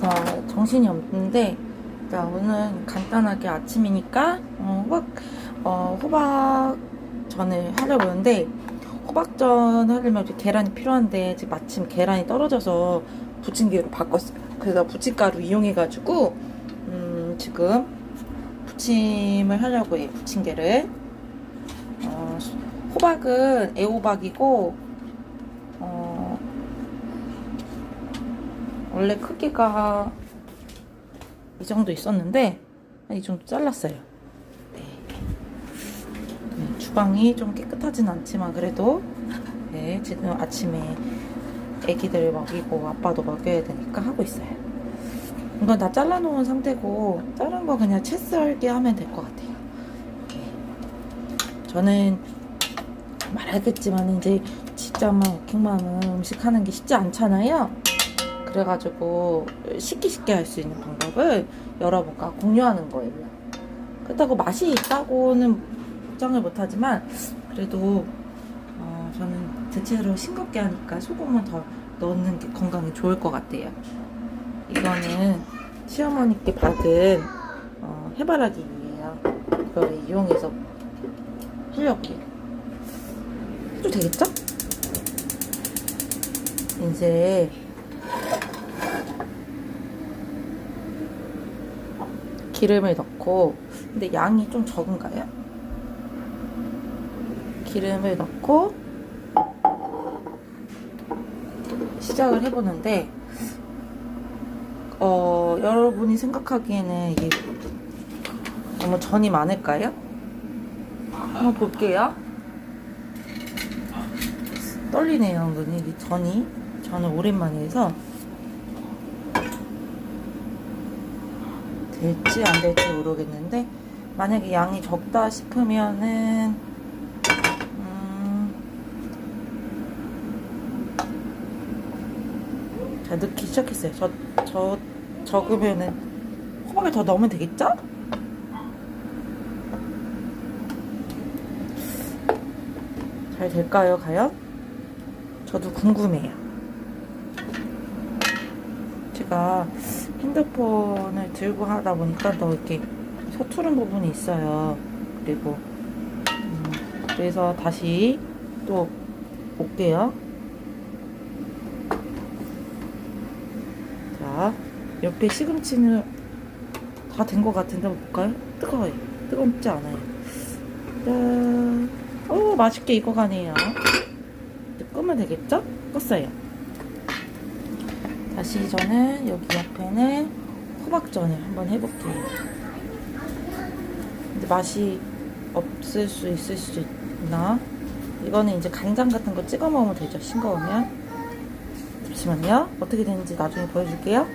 자, 정신이 없는데 자, 오늘 간단하게 아침이니까 어, 호박 어, 호박전을 하려고 하는데 호박전 하려면 계란이 필요한데 지금 마침 계란이 떨어져서 부침개로 바꿨어요. 그래서 부침가루 이용해가지고 음, 지금 부침을 하려고 해요. 부침개를 어, 호박은 애호박이고 어, 원래 크기가 이 정도 있었는데 이 정도 잘랐어요. 네. 네, 주방이 좀 깨끗하진 않지만 그래도 네, 지금 아침에 애기들 먹이고 아빠도 먹여야 되니까 하고 있어요. 이건 다 잘라놓은 상태고 다른 거 그냥 채 썰기 하면 될 것 같아요. 네. 저는 말하겠지만 이제 진짜만 워킹맘은 음식 하는 게 쉽지 않잖아요. 그래가지고 쉽게 쉽게 할 수 있는 방법을 여러분과 공유하는 거예요. 그렇다고 맛이 있다고는 보장을 못하지만 그래도 어, 저는 대체로 싱겁게 하니까 소금은 더 넣는 게 건강에 좋을 것 같아요. 이거는 시어머니께 받은 어, 해바라기예요. 그거를 이용해서 하려고요. 해도 되겠죠? 이제 기름을 넣고 근데 양이 좀 적은가요? 기름을 넣고 시작을 해보는데 어 여러분이 생각하기에는 이게 너무 전이 많을까요? 한번 볼게요. 떨리네요, 은근히 이 전이 저는 오랜만에 해서 될지 안 될지 모르겠는데 만약에 양이 적다 싶으면은 음, 자 넣기 시작했어요. 저, 저 적으면은 호박을 더 넣으면 되겠죠? 잘 될까요, 과연? 저도 궁금해요. 제가 핸드폰을 들고 하다 보니까 더 이렇게 서투른 부분이 있어요. 그리고 음, 그래서 다시 또 볼게요. 자, 옆에 시금치는 다 된 것 같은데 볼까요? 뜨거워요. 뜨겁지 않아요. 짠. 오, 맛있게 익어가네요. 끄면 되겠죠? 껐어요. 다시 저는 여기 옆에는 호박전을 한번 해볼게요. 근데 맛이 없을 수 있을 수 있나? 이거는 이제 간장 같은 거 찍어 먹으면 되죠. 싱거우면. 잠시만요. 어떻게 되는지 나중에 보여줄게요.